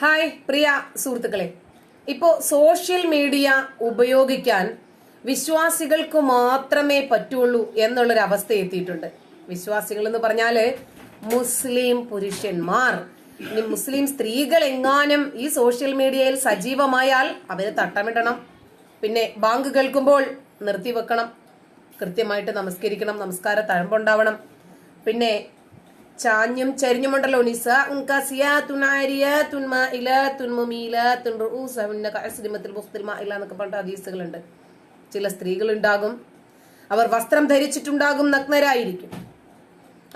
Hi പ്രിയ സുഹൃത്തുക്കളെ. ഇപ്പോൾ social media ഉപയോഗിക്കാൻ വിശ്വാസികൾക്ക് മാത്രമേ പറ്റുള്ളൂ എന്നുള്ളൊരു അവസ്ഥ എത്തിയിട്ടുണ്ട്. വിശ്വാസികൾ എന്ന് പറഞ്ഞാൽ മുസ്ലിം പുരുഷന്മാർ. ഇനി മുസ്ലിം സ്ത്രീകൾ എങ്ങാനും ഈ സോഷ്യൽ മീഡിയയിൽ സജീവമായാൽ അവരെ തട്ടമിടണം. പിന്നെ ബാങ്ക് കേൾക്കുമ്പോൾ നിർത്തിവെക്കണം. കൃത്യമായിട്ട് നമസ്കരിക്കണം നമസ്കാര തഴമ്പുണ്ടാവണം. പിന്നെ ചാഞ്ഞും ചരിഞ്ഞുമുണ്ടല്ലോ നിസ. എന്നൊക്കെ പറഞ്ഞ ഹദീസുകളുണ്ട്. ചില സ്ത്രീകൾ ഉണ്ടാകും അവർ വസ്ത്രം ധരിച്ചിട്ടുണ്ടാകും നഗ്നരായിരിക്കും.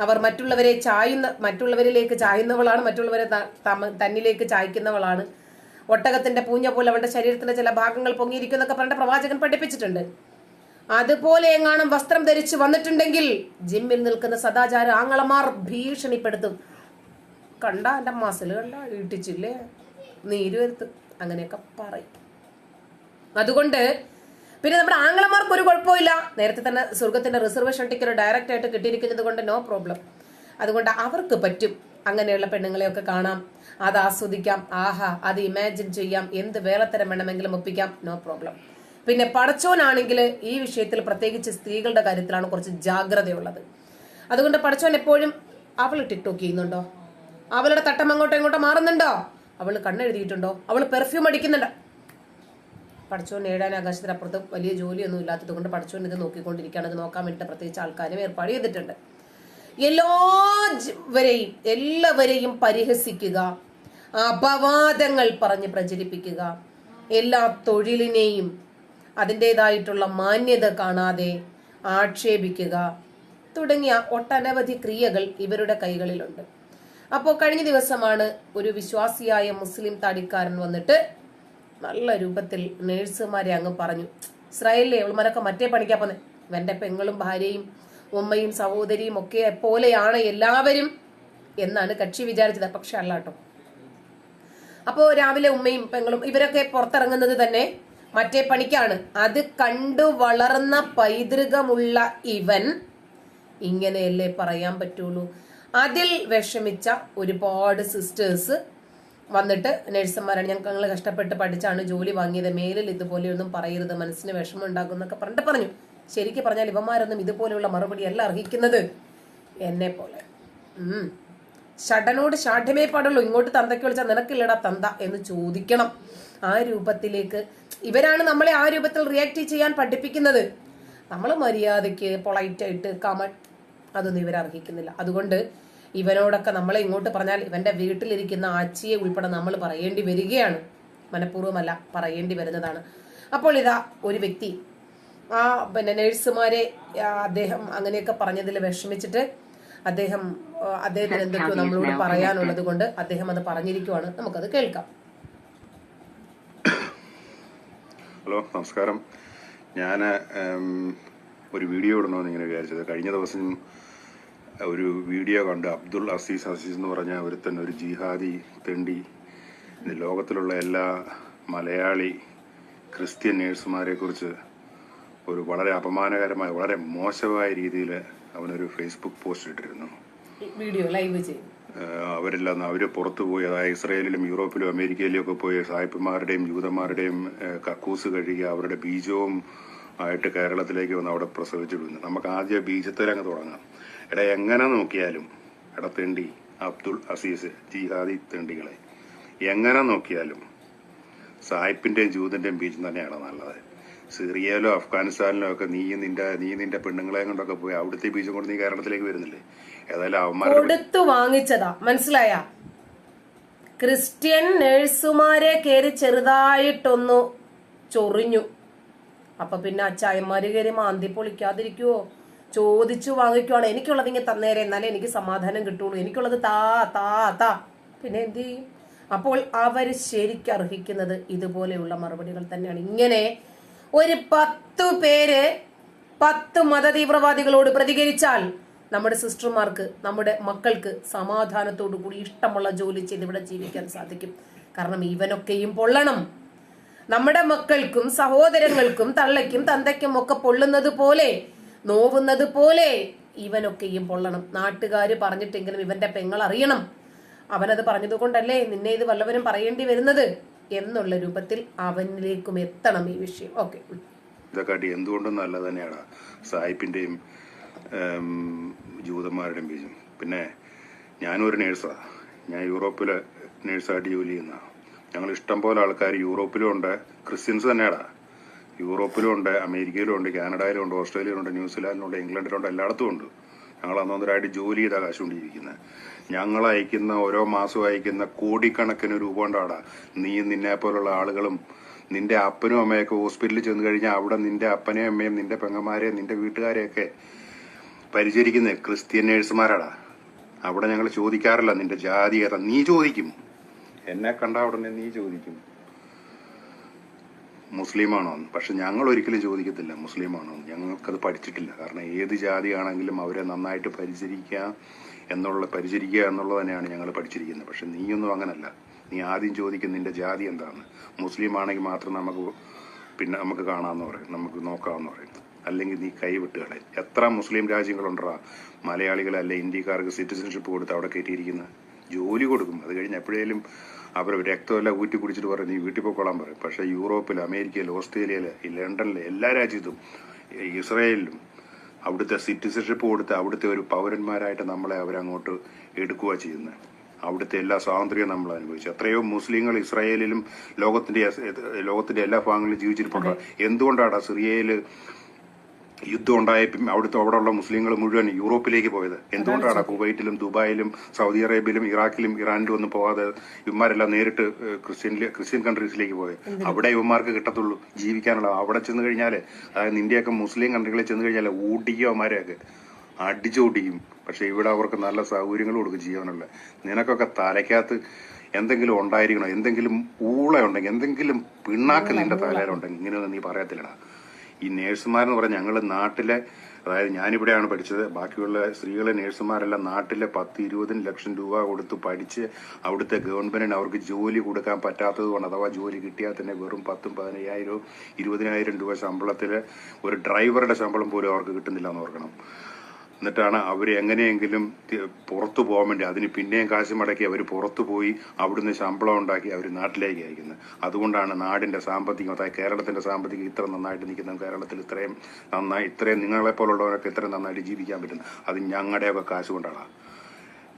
അവർ മറ്റുള്ളവരെ ചായുന്ന മറ്റുള്ളവരിലേക്ക് ചായുന്നവളാണ് മറ്റുള്ളവരെ തന്നിലേക്ക് ചായ്ക്കുന്നവളാണ്. ഒട്ടകത്തിന്റെ പൂഞ്ഞ പോലെ അവരുടെ ശരീരത്തിന്റെ ചില ഭാഗങ്ങൾ പൊങ്ങിയിരിക്കും എന്നൊക്കെ പറഞ്ഞ പ്രവാചകൻ പഠിപ്പിച്ചിട്ടുണ്ട്. അതുപോലെ എങ്ങാനും വസ്ത്രം ധരിച്ച് വന്നിട്ടുണ്ടെങ്കിൽ ജിമ്മിൽ നിൽക്കുന്ന സദാചാര ആങ്ങളമാർ ഭീഷണിപ്പെടുത്തും. കണ്ട എന്റെ മസിൽ കണ്ട ഇട്ടിച്ചില്ലേ നീര് വരുത്തും. അങ്ങനെയൊക്കെ പറയും. അതുകൊണ്ട് പിന്നെ നമ്മുടെ ആംഗ്ലമാർക്ക് ഒരു കുഴപ്പമില്ല നേരത്തെ തന്നെ സ്വർഗത്തിന്റെ റിസർവേഷൻ ടിക്കറ്റ് ഡയറക്റ്റ് ആയിട്ട് കിട്ടിയിരിക്കുന്നത് കൊണ്ട് നോ പ്രോബ്ലം അതുകൊണ്ട് അവർക്ക് പറ്റും. അങ്ങനെയുള്ള പെണ്ണുങ്ങളെയൊക്കെ കാണാം. അത് ആസ്വദിക്കാം. ആഹാ അത് ഇമാജിൻ ചെയ്യാം. എന്ത് വേളത്തരം വേണമെങ്കിലും ഒപ്പിക്കാം. നോ പ്രോബ്ലം പിന്നെ പടച്ചോനാണെങ്കിൽ ഈ വിഷയത്തിൽ പ്രത്യേകിച്ച് സ്ത്രീകളുടെ കാര്യത്തിലാണ് കുറച്ച് ജാഗ്രതയുള്ളത്. അതുകൊണ്ട് പടച്ചോൻ എപ്പോഴും അവൾ ടിക്ടോക്ക് ചെയ്യുന്നുണ്ടോ? അവളുടെ തട്ടം അങ്ങോട്ടോ ഇങ്ങോട്ടോ മാറുന്നുണ്ടോ? അവൾ കണ്ണെഴുതിയിട്ടുണ്ടോ? അവൾ പെർഫ്യൂം അടിക്കുന്നുണ്ടോ? പഠിച്ചോൻ ആകാശത്തിന് ആകാശത്തിനപ്പുറത്ത് വലിയ ജോലിയൊന്നും ഇല്ലാത്തത് കൊണ്ട് പഠിച്ചോൻ ഇത് നോക്കിക്കൊണ്ടിരിക്കുകയാണ്. ഇത് നോക്കാൻ വേണ്ടിയിട്ട് പ്രത്യേകിച്ച് ആൾക്കാരും ഏർപ്പാട് ചെയ്തിട്ടുണ്ട്. എല്ലാവരെയും എല്ലാവരെയും പരിഹസിക്കുക അപവാദങ്ങൾ പറഞ്ഞ് പ്രചരിപ്പിക്കുക എല്ലാ തൊഴിലിനെയും അതിന്റെതായിട്ടുള്ള മാന്യത കാണാതെ ആക്ഷേപിക്കുക തുടങ്ങിയ ഒട്ടനവധി ക്രിയകൾ ഇവരുടെ കൈകളിലുണ്ട്. അപ്പോൾ കഴിഞ്ഞ ദിവസമാണ് ഒരു വിശ്വാസിയായ മുസ്ലിം താടിക്കാരൻ വന്നിട്ട് നല്ല രൂപത്തിൽ നേഴ്സുമാരെ അങ്ങ് പറഞ്ഞു ഇസ്രായേലിലെ അവൾമാരൊക്കെ മറ്റേ പണിക്കാ പോന്നെ. ഇവന്റെ പെങ്ങളും ഭാര്യയും ഉമ്മയും സഹോദരിയും ഒക്കെ പോലെയാണ് എല്ലാവരും എന്നാണ് കക്ഷി വിചാരിച്ചത്. പക്ഷെ അല്ലാട്ടോ അപ്പോൾ അപ്പോ രാവിലെ ഉമ്മയും പെങ്ങളും ഇവരൊക്കെ പുറത്തിറങ്ങുന്നത് തന്നെ മറ്റേ പണിക്കാണ്. അത് കണ്ടു വളർന്ന പൈതൃകമുള്ള ഇവൻ ഇങ്ങനെയല്ലേ പറയാൻ പറ്റുള്ളൂ. അതിൽ വിഷമിച്ച ഒരുപാട് സിസ്റ്റേഴ്സ് വന്നിട്ട് നഴ്സുമാരാണ് ഞങ്ങൾ കഷ്ടപ്പെട്ട് പഠിച്ചാണ് ജോലി വാങ്ങിയത്. മേലിൽ ഇതുപോലെയൊന്നും പറയരുത്. മനസ്സിന് വിഷമം ഉണ്ടാകും എന്നൊക്കെ പറഞ്ഞിട്ട് പറഞ്ഞു. ശരിക്കും പറഞ്ഞാൽ ഇവന്മാരൊന്നും ഇതുപോലെയുള്ള മറുപടി അല്ല അർഹിക്കുന്നത്. എന്നെ പോലെ. ഷടനോട് ഷാഠ്യമേ പാടുള്ളൂ. ഇങ്ങോട്ട് തന്തയ്ക്ക് വിളിച്ചാൽ നിനക്കില്ലടാ തന്ത എന്ന് ചോദിക്കണം. ആ രൂപത്തിലേക്ക്. ഇവരാണ് നമ്മളെ ആ രൂപത്തിൽ റിയാക്ട് ചെയ്യാൻ പഠിപ്പിക്കുന്നത്. നമ്മൾ മര്യാദയ്ക്ക് പൊളൈറ്റായിട്ട് കമൺ അതൊന്നും ഇവർ അർഹിക്കുന്നില്ല. അതുകൊണ്ട് ഇവനോടൊക്കെ നമ്മളെ ഇങ്ങോട്ട് പറഞ്ഞാൽ ഇവന്റെ വീട്ടിലിരിക്കുന്ന ആച്ചിയെ ഉൾപ്പെടെ നമ്മൾ പറയേണ്ടി വരികയാണ്. മനഃപൂർവമല്ല പറയേണ്ടി വരുന്നതാണ്. അപ്പോൾ ഇതാ ഒരു വ്യക്തി. ആ പിന്നെ നഴ്സുമാരെ അദ്ദേഹം അങ്ങനെയൊക്കെ പറഞ്ഞതിൽ വിഷമിച്ചിട്ട് അദ്ദേഹം അദ്ദേഹത്തിന് എന്തൊക്കെയോ നമ്മളോട് പറയാനുള്ളത് കൊണ്ട് അദ്ദേഹം അത് പറഞ്ഞിരിക്കുവാണ്. നമുക്കത് കേൾക്കാം. ഹലോ നമസ്കാരം. ഞാൻ ഒരു വീഡിയോ ഇടണമെന്ന് ഇങ്ങനെ വിചാരിച്ചത്. കഴിഞ്ഞ ദിവസം ഒരു വീഡിയോ കണ്ട് അബ്ദുൾ അസീസ് അസീസ് എന്ന് പറഞ്ഞ ഒരുത്തൻ ഒരു ജിഹാദി തെണ്ടി ലോകത്തിലുള്ള എല്ലാ മലയാളി ക്രിസ്ത്യൻ നേഴ്സുമാരെ കുറിച്ച് ഒരു വളരെ അപമാനകരമായ വളരെ മോശമായ രീതിയിൽ അവനൊരു ഫേസ്ബുക്ക് പോസ്റ്റ് ഇട്ടിരുന്നു. വീഡിയോ ലൈവ് ഏഹ് അവരെല്ലാം അവർ പുറത്തു പോയി അതായത് ഇസ്രയേലിലും യൂറോപ്പിലും അമേരിക്കയിലും ഒക്കെ പോയി സായിപ്പന്മാരുടെയും ജൂതന്മാരുടെയും കക്കൂസ് കഴുകി അവരുടെ ബീജവും ആയിട്ട് കേരളത്തിലേക്ക് വന്ന് അവിടെ പ്രസവിച്ചിടുന്നു നമുക്ക് ആദ്യം ബീജത്തിൽ അങ്ങ് തുടങ്ങാം. എടാ എങ്ങനെ നോക്കിയാലും എടാ അബ്ദുൾ അസീസ് ജിഹാദി തെണ്ടികളെ എങ്ങനെ നോക്കിയാലും സായിപ്പിന്റെയും ജൂതന്റെയും ബീജം തന്നെയാണ് നല്ലത്. സിറിയയിലോ അഫ്ഗാനിസ്ഥാനിലോ ഒക്കെ നീ നിന്റെ നീ നിന്റെ പെണ്ണുങ്ങളെ കൊണ്ടൊക്കെ പോയി അവിടുത്തെ ബീജം കൊണ്ട് നീ കേരളത്തിലേക്ക് വരുന്നില്ലേ? ഏതായാലും കൊടുത്തു വാങ്ങിച്ചതാ. മനസ്സിലായ? ക്രിസ്ത്യൻ നേഴ്സുമാരെ കയറി ചെറുതായിട്ടൊന്നു ചൊറിഞ്ഞു. അപ്പൊ പിന്നെ അച്ചായന്മാര് കയറി മാന്തി പൊളിക്കാതിരിക്കുവോ? ചോദിച്ചു വാങ്ങിക്കുവാണ്. എനിക്കുള്ളത് ഇങ്ങനെ തന്നേരെ എന്നാലേ എനിക്ക് സമാധാനം കിട്ടുള്ളൂ. എനിക്കുള്ളത് താ താ താ. പിന്നെ എന്ത് ചെയ്യും? അപ്പോൾ അവർ ശരിക്കും അർഹിക്കുന്നത് ഇതുപോലെയുള്ള മറുപടികൾ തന്നെയാണ്. ഇങ്ങനെ ഒരു പത്തു പേര് പത്ത് മതതീവ്രവാദികളോട് പ്രതികരിച്ചാൽ നമ്മുടെ സിസ്റ്റർമാർക്ക് നമ്മുടെ മക്കൾക്ക് സമാധാനത്തോടു കൂടി ഇഷ്ടമുള്ള ജോലി ചെയ്ത് ഇവിടെ ജീവിക്കാൻ സാധിക്കും. കാരണം ഇവനൊക്കെയും പൊള്ളണം. നമ്മുടെ മക്കൾക്കും സഹോദരങ്ങൾക്കും തള്ളയ്ക്കും തന്തയ്ക്കും ഒക്കെ പൊള്ളുന്നത് പോലെ നോവുന്നത് പോലെ ഇവനൊക്കെയും പൊള്ളണം. നാട്ടുകാർ പറഞ്ഞിട്ടെങ്കിലും ഇവന്റെ പെങ്ങൾ അറിയണം അവനത് പറഞ്ഞതുകൊണ്ടല്ലേ നിന്നെ ഇത് വല്ലവരും പറയേണ്ടി വരുന്നത്? എന്നുള്ള രൂപത്തിൽ അവനിലേക്കും എത്തണം ഈ വിഷയം. ഓക്കെ. ഇതൊക്കെ എന്തുകൊണ്ടും നല്ല തന്നെയാണ് സായിപ്പിന്റെയും ജൂതന്മാരുടെയും ബീജം പിന്നെ ഞാനും ഒരു നേഴ്സാ. ഞാൻ യൂറോപ്പിൽ നേഴ്സായിട്ട് ജോലി ചെയ്യുന്ന. ഞങ്ങൾ ഇഷ്ടം പോലെ ആൾക്കാർ യൂറോപ്പിലും ഉണ്ട്. ക്രിസ്ത്യൻസ് തന്നെയാടാ. യൂറോപ്പിലും ഉണ്ട് അമേരിക്കയിലും ഉണ്ട് കാനഡയിലും ഉണ്ട് ഓസ്ട്രേലിയയിലുണ്ട് ന്യൂസിലാൻഡിലുണ്ട് ഇംഗ്ലണ്ടിലുണ്ട് എല്ലായിടത്തും ഉണ്ട്. ഞങ്ങൾ അന്നൊന്നരായിട്ട് ജോലി ചെയ്ത കാശുകൊണ്ടിരിക്കുന്നത് ഞങ്ങൾ അയക്കുന്ന ഓരോ മാസവും അയക്കുന്ന കോടിക്കണക്കിന് രൂപ കൊണ്ടാടാ നീ നിന്നെ പോലുള്ള ആളുകളും നിന്റെ അപ്പനും അമ്മയൊക്കെ ഹോസ്പിറ്റലിൽ ചെന്ന് കഴിഞ്ഞാൽ അവിടെ നിന്റെ അപ്പനെയും അമ്മയും നിന്റെ പെങ്ങന്മാരെയും നിന്റെ വീട്ടുകാരെയൊക്കെ പരിചരിക്കുന്നത് ക്രിസ്ത്യൻ നേഴ്സുമാരാടാ. അവിടെ ഞങ്ങൾ ചോദിക്കാറില്ല നിന്റെ ജാതി ഏതാ. നീ ചോദിക്കും. എന്നെ കണ്ട ഉടനെ നീ ചോദിക്കും. മുസ്ലിമാണോ എന്ന്. പക്ഷെ ഞങ്ങൾ ഒരിക്കലും ചോദിക്കത്തില്ല മുസ്ലിമാണോ എന്ന്. ഞങ്ങൾക്കത് പഠിച്ചിട്ടില്ല. കാരണം ഏത് ജാതിയാണെങ്കിലും അവരെ നന്നായിട്ട് പരിചരിക്കുക എന്നുള്ള പരിചരിക്കുക എന്നുള്ളത് തന്നെയാണ് ഞങ്ങൾ പഠിച്ചിരിക്കുന്നത്. പക്ഷെ നീയൊന്നും അങ്ങനല്ല. നീ ആദ്യം ചോദിക്കും നിന്റെ ജാതി എന്താണ്? മുസ്ലിം ആണെങ്കിൽ മാത്രം നമുക്ക് പിന്നെ നമുക്ക് കാണാമെന്ന് പറയും. നമുക്ക് നോക്കാമെന്ന് പറയും. അല്ലെങ്കിൽ നീ കൈവിട്ട് കളയും. എത്ര മുസ്ലിം രാജ്യങ്ങളുണ്ടാ മലയാളികളല്ല ഇന്ത്യക്കാർക്ക് സിറ്റിസൺഷിപ്പ് കൊടുത്ത് അവിടെ കയറ്റിയിരിക്കുന്നത്? ജോലി കൊടുക്കും. അത് കഴിഞ്ഞ് എപ്പോഴേലും അവർ രക്തമെല്ലാം ഊറ്റി കുടിച്ചിട്ട് പറയും നീ വീട്ടിൽ പോയിക്കോളാൻ പറയും. പക്ഷേ യൂറോപ്പിൽ അമേരിക്കയിൽ ഓസ്ട്രേലിയയിൽ ഈ ലണ്ടനിൽ എല്ലാ രാജ്യത്തും ഇസ്രയേലിലും ഇസ്രായേലിലും അവിടുത്തെ സിറ്റിസൺഷിപ്പ് കൊടുത്ത് അവിടുത്തെ ഒരു പൗരന്മാരായിട്ട് നമ്മളെ അവരങ്ങോട്ട് എടുക്കുക ചെയ്യുന്നത് അവിടുത്തെ എല്ലാ സ്വാതന്ത്ര്യവും നമ്മൾ അനുഭവിച്ചു. എത്രയോ മുസ്ലിങ്ങൾ ഇസ്രായേലിലും ലോകത്തിന്റെ ലോകത്തിന്റെ എല്ലാ ഭാഗങ്ങളിലും ജീവിച്ചിരിപ്പുണ്ട്. എന്തുകൊണ്ടാണ് സിറിയയിൽ യുദ്ധം ഉണ്ടായപ്പം അവിടുത്തെ അവിടെയുള്ള മുസ്ലിങ്ങൾ മുഴുവൻ യൂറോപ്പിലേക്ക് പോയത്. എന്തുകൊണ്ടാണ് കുവൈറ്റിലും ദുബായിലും സൗദി അറേബ്യയിലും ഇറാഖിലും ഇറാനിലും ഒന്നും പോകാതെ ഇവന്മാരെല്ലാം നേരിട്ട് ക്രിസ്ത്യൻ ക്രിസ്ത്യൻ കൺട്രീസിലേക്ക് പോയത്? അവിടെ ഇവന്മാർക്ക് കിട്ടത്തുള്ളൂ ജീവിക്കാനുള്ള. അവിടെ ചെന്ന് കഴിഞ്ഞാൽ അതായത് ഇന്ത്യയൊക്കെ മുസ്ലിം കൺട്രികളിൽ ചെന്ന് കഴിഞ്ഞാൽ ഊട്ടിക്കും അവന്മാരെയൊക്കെ അടിച്ചോടിക്കും. പക്ഷെ ഇവിടെ അവർക്ക് നല്ല സൗകര്യങ്ങൾ കൊടുക്കും ജീവനുള്ള. നിനക്കൊക്കെ തലയ്ക്കകത്ത് എന്തെങ്കിലും ഉണ്ടായിരിക്കണോ? എന്തെങ്കിലും ഊള ഉണ്ടെങ്കിൽ എന്തെങ്കിലും പിണ്ണാക്ക് നിന്റെ തലയിലുണ്ടെങ്കിൽ ഇങ്ങനെയൊന്നും നീ പറയത്തില്ലടാ. ഈ നേഴ്സുമാരെന്ന് പറഞ്ഞാൽ ഞങ്ങൾ നാട്ടിലെ അതായത് ഞാനിവിടെയാണ് പഠിച്ചത്. ബാക്കിയുള്ള സ്ത്രീകളെ നേഴ്സുമാരെല്ലാം നാട്ടിലെ പത്ത് ഇരുപതിന് ലക്ഷം രൂപ കൊടുത്ത് പഠിച്ച് അവിടുത്തെ ഗവൺമെന്റിന് അവർക്ക് ജോലി കൊടുക്കാൻ പറ്റാത്തത് കൊണ്ട് അഥവാ ജോലി കിട്ടിയാൽ തന്നെ വെറും പത്തും പതിനയ്യായിരവും ഇരുപതിനായിരം രൂപ ശമ്പളത്തിൽ ഒരു ഡ്രൈവറുടെ ശമ്പളം പോലും അവർക്ക് കിട്ടുന്നില്ല എന്ന് ഓർക്കണം. എന്നിട്ടാണ് അവർ എങ്ങനെയെങ്കിലും പുറത്തു പോകാൻ വേണ്ടി അതിന് പിന്നെയും കാശ് മടക്കി അവർ പുറത്തു പോയി അവിടുന്ന് ശമ്പളം ഉണ്ടാക്കി അവർ നാട്ടിലേക്ക് അയക്കുന്നത്. അതുകൊണ്ടാണ് നാടിന്റെ സാമ്പത്തികം അതായത് കേരളത്തിന്റെ സാമ്പത്തികം ഇത്ര നന്നായിട്ട് നിൽക്കുന്നത്. കേരളത്തിൽ ഇത്രയും നന്നായി ഇത്രയും നിങ്ങളെ പോലുള്ളവരൊക്കെ ഇത്രയും നന്നായിട്ട് ജീവിക്കാൻ പറ്റുന്നത് അത് ഞങ്ങളുടെയൊക്കെ കാശ് കൊണ്ടാണ്.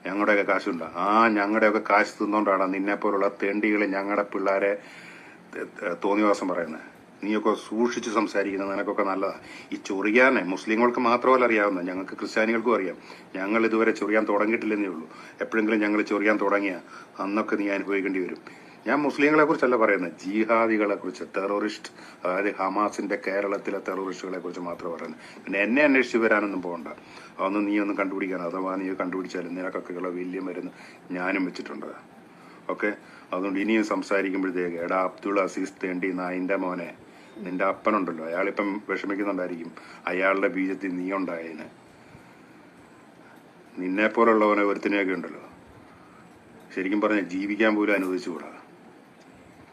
ഞങ്ങളുടെയൊക്കെ കാശുണ്ട് ആ ഞങ്ങളുടെയൊക്കെ കാശ് തിന്നുകൊണ്ടാണ് നിന്നെ പോലുള്ള തെണ്ടികൾ ഞങ്ങളുടെ പിള്ളേരെ തോന്നിവാസം പറയുന്നത്. നീയൊക്കെ സൂക്ഷിച്ച് സംസാരിക്കുന്നത് നിനക്കൊക്കെ നല്ലതാണ് ഈ ചൊറിയാനെ മുസ്ലിങ്ങൾക്ക് മാത്രമല്ല അറിയാവുന്ന ഞങ്ങൾക്ക് ക്രിസ്ത്യാനികൾക്കും അറിയാം. ഞങ്ങൾ ഇതുവരെ ചൊറിയാൻ തുടങ്ങിയിട്ടില്ലെന്നേ ഉള്ളൂ. എപ്പോഴെങ്കിലും ഞങ്ങൾ ചൊറിയാൻ തുടങ്ങിയ അന്നൊക്കെ നീ അനുഭവിക്കേണ്ടി വരും. ഞാൻ മുസ്ലിങ്ങളെ കുറിച്ചല്ല പറയുന്നത്. ജിഹാദികളെ കുറിച്ച് ടെററിസ്റ്റ് അതായത് ഹമാസിന്റെ കേരളത്തിലെ ടെററിസ്റ്റുകളെ കുറിച്ച് മാത്രം പറയുന്നത്. പിന്നെ എന്നെ അന്വേഷിച്ച് വരാനൊന്നും പോകണ്ട. അതൊന്നും നീ ഒന്നും കണ്ടുപിടിക്കാൻ അഥവാ നീ കണ്ടുപിടിച്ചാലും നിനക്കൊക്കെയുള്ള വലിയ മരുന്ന് ഞാനും വെച്ചിട്ടുണ്ട്. ഓക്കെ അതുകൊണ്ട് ഇനിയും സംസാരിക്കുമ്പോഴത്തേക്ക് എടാ അബ്ദുൾ അസീസ് തേണ്ടി നായിന്റെ മോനെ നിന്റെ അപ്പനുണ്ടല്ലോ. അയാളിപ്പം വിഷമിക്കുന്നുണ്ടായിരിക്കും. അയാളുടെ ബീജത്തിൽ നീ ഉണ്ടായതിന് നിന്നെ പോലുള്ളവനെ ഒരുത്തിനെയൊക്കെ ഉണ്ടല്ലോ. ശരിക്കും പറഞ്ഞാൽ ജീവിക്കാൻ പോലും അനുവദിച്ചുകൂടാ.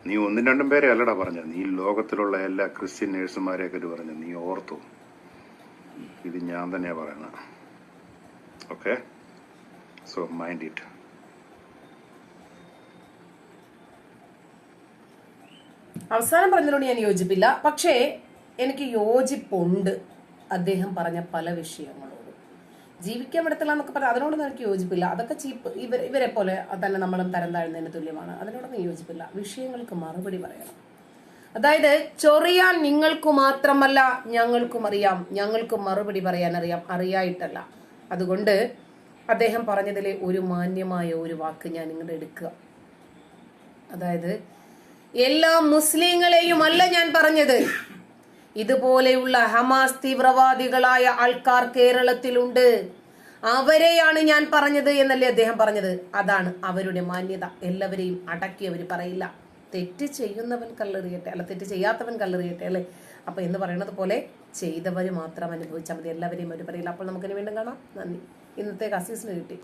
നീ ഒന്നും രണ്ടും പേരെ അല്ലടാ പറഞ്ഞത്. നീ ലോകത്തിലുള്ള എല്ലാ ക്രിസ്ത്യൻ നേഴ്സുമാരെയൊക്കെ പറഞ്ഞു നീ ഓർത്തു. ഇത് ഞാൻ തന്നെയാ പറയുന്നത്. ഓക്കെ സോ മൈൻഡ് ഇറ്റ് അവസാനം പറഞ്ഞതിനോട് ഞാൻ യോജിപ്പില്ല. പക്ഷേ എനിക്ക് യോജിപ്പുണ്ട്. അദ്ദേഹം പറഞ്ഞ പല വിഷയങ്ങളോടും. ജീവിക്കാൻ വിടത്തില്ല എന്നൊക്കെ പറഞ്ഞാൽ അതിനോടൊന്നും എനിക്ക് യോജിപ്പില്ല. അതൊക്കെ ചീപ്പ് ഇവർ ഇവരെ പോലെ തന്നെ നമ്മൾ തരം താഴ്ന്നതിന് തുല്യമാണ്. അതിനോടൊന്നും യോജിപ്പില്ല. വിഷയങ്ങൾക്ക് മറുപടി പറയണം. അതായത് ചൊറിയാൻ നിങ്ങൾക്ക് മാത്രമല്ല ഞങ്ങൾക്കും അറിയാം. ഞങ്ങൾക്ക് മറുപടി പറയാൻ അറിയാം. അറിയായിട്ടല്ല. അതുകൊണ്ട് അദ്ദേഹം പറഞ്ഞതിലെ ഒരു മാന്യമായ ഒരു വാക്ക് ഞാൻ ഇങ്ങോട്ട് എടുക്കുക. അതായത് എല്ലാ മുസ്ലിങ്ങളെയും അല്ല ഞാൻ പറഞ്ഞത്. ഇതുപോലെയുള്ള ഹമാസ് തീവ്രവാദികളായ ആൾക്കാർ കേരളത്തിലുണ്ട്. അവരെയാണ് ഞാൻ പറഞ്ഞത് എന്നല്ലേ അദ്ദേഹം പറഞ്ഞത്. അതാണ് അവരുടെ മാന്യത. എല്ലാവരെയും അടക്കി അവർ പറയില്ല. തെറ്റ് ചെയ്യുന്നവൻ കല്ലെറിയട്ടെ. അല്ല തെറ്റ് ചെയ്യാത്തവൻ കല്ലെറിയട്ടെ അല്ലെ? അപ്പൊ എന്ന് പറയുന്നത് പോലെ ചെയ്തവർ മാത്രം അനുഭവിച്ചാൽ മതി. എല്ലാവരെയും അവർ പറയില്ല. അപ്പോൾ നമുക്കിനി വീണ്ടും കാണാം. നന്ദി. ഇന്നത്തെ കസീസിന് കിട്ടി.